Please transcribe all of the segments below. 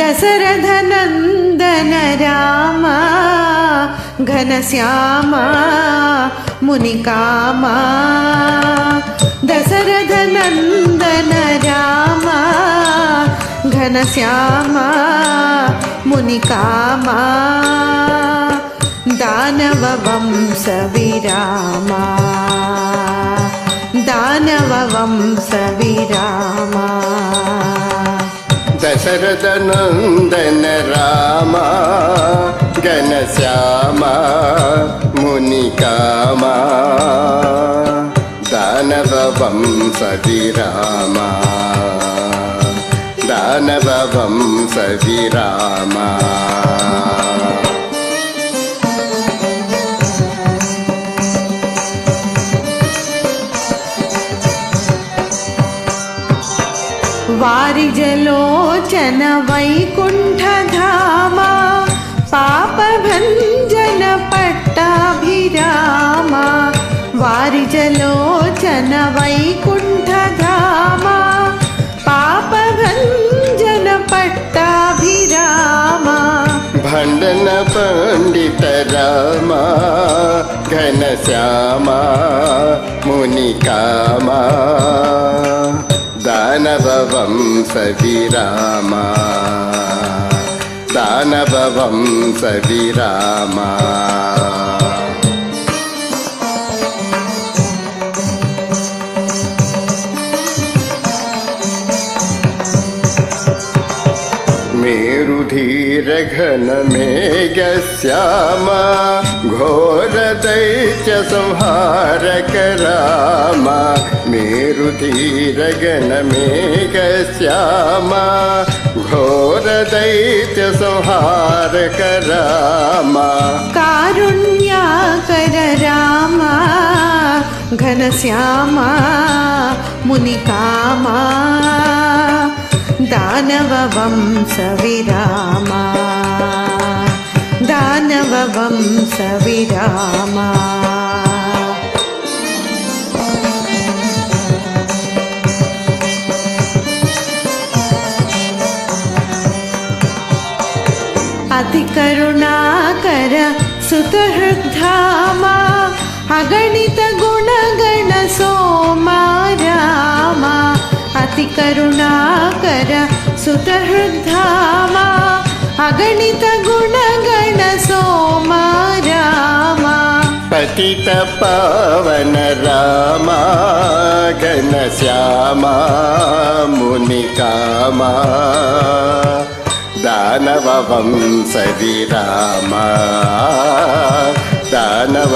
दशरथनन्दन राम घनश्याम मुनिकामा दशरथनन्दन राम घनश्याम मुनिकामा दानववंशविरामा दानववंशविरामा దశరథనందన రామ ఘనశ్యామ మునికామ దానవ వంశ విరామ దానవ వంశ वारिजलोचन वैकुण्ठधामा पापभञ्जन पट्टाभिरामा। वारिजलोचन वैकुण्ठधामा पापभञ्जन पट्टाभिरामा। भंडन पंडित रामा घनश्यामा मुनिकामा। మునికామ సవిరామ వంశ సవిరామా रुधिरघनमेघश्यामा घोरदैत्य संहारक रामा मेरुधीरघनमेघश्यामा घोरदैत्य संहारक रामा कारुण्याकर रामा घनश्यामा मुनिकामा दानववंशविरामा दानववंशविरामा अतिकरुणाकर सुतहृद्धामा अगणितगुणगण सोमा राम अतिकरुणाकर सुतहृद्धामा अगणितगुणगण सोमा राम पतित पावन राम घनश्यामा मुनिकामा दानव वंश विराम दानव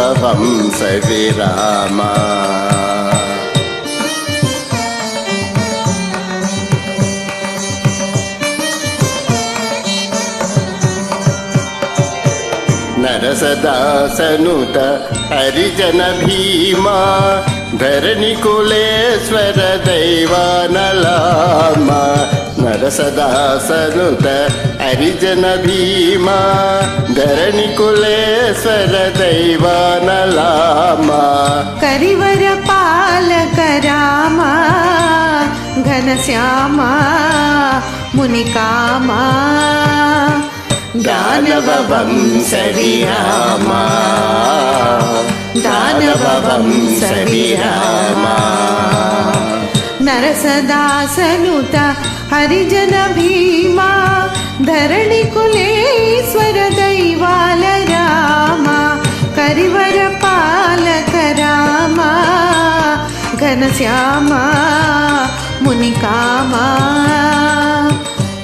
సరసదాసనుత హరిజన భీమా ధరణి కులేశ్వర దైవానలామ. నరసదాసనుత హరిజన భీమా ధరణి కులేశ్వర దైవానలామ. కరివర పాలక రామ ఘనశ్యామ మునికామా దానవ వంశ విరామ దానవ వంశ విరామ నరసదాసనుత హరిజన భీమా. ధరణి కులేశ్వర దైవాల రామ. కరివర పాలక రామ. ఘనశ్యామ మునికామా.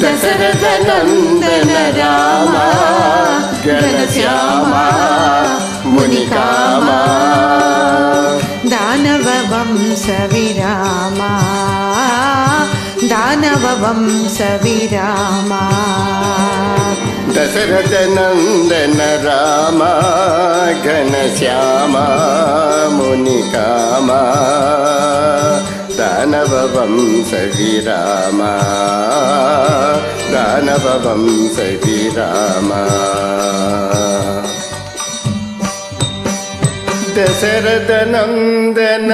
నందన రామ ఘనశ్యామ మునికామా దానవ వంశ విరామ దానవ వంశ విరామ దశరథ నందన రామ ఘనశ్యామ మునికామా దానవ వంశ విరామ దానవ వంశ విరామ దశరథ నందన